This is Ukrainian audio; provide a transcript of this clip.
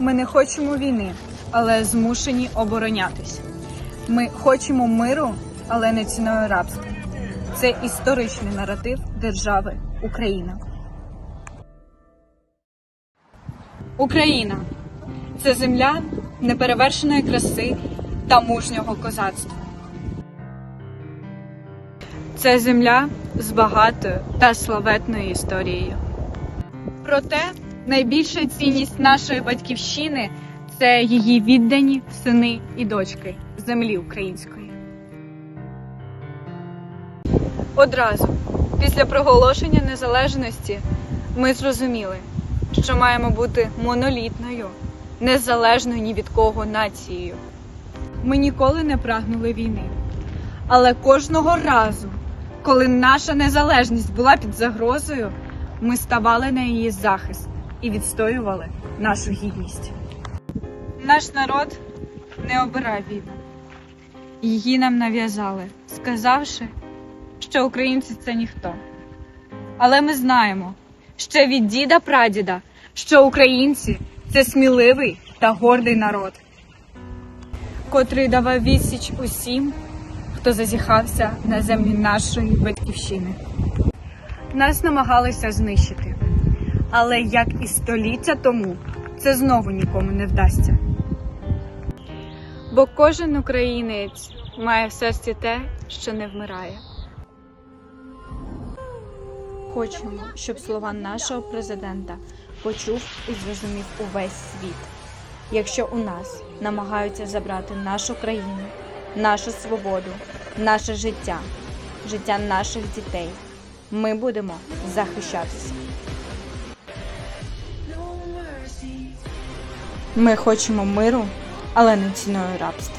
Ми не хочемо війни, але змушені оборонятись. Ми хочемо миру, але не ціною рабства. Це історичний наратив держави Україна. Україна це земля неперевершеної краси та мужнього козацтва. Це земля з багатою та славетною історією. Проте найбільша цінність нашої батьківщини це її віддані сини і дочки землі української. Одразу після проголошення незалежності ми зрозуміли, що маємо бути монолітною, незалежною ні від кого нацією. Ми ніколи не прагнули війни, але кожного разу, коли наша незалежність була під загрозою, ми ставали на її захист і відстоювали нашу гідність. Наш народ не обирав війну. Її нам нав'язали, сказавши, що українці це ніхто. Але ми знаємо ще від діда прадіда, що українці це сміливий та гордий народ, котрий давав відсіч усім, хто зазіхався на землі нашої батьківщини. Нас намагалися знищити, але як і століття тому, це знову нікому не вдасться. Бо кожен українець має в серці те, що не вмирає. Хочемо, щоб слова нашого президента почув і зрозумів увесь світ. Якщо у нас намагаються забрати нашу країну, нашу свободу, наше життя, життя наших дітей, ми будемо захищатися. Ми хочемо миру, але не ціною рабства.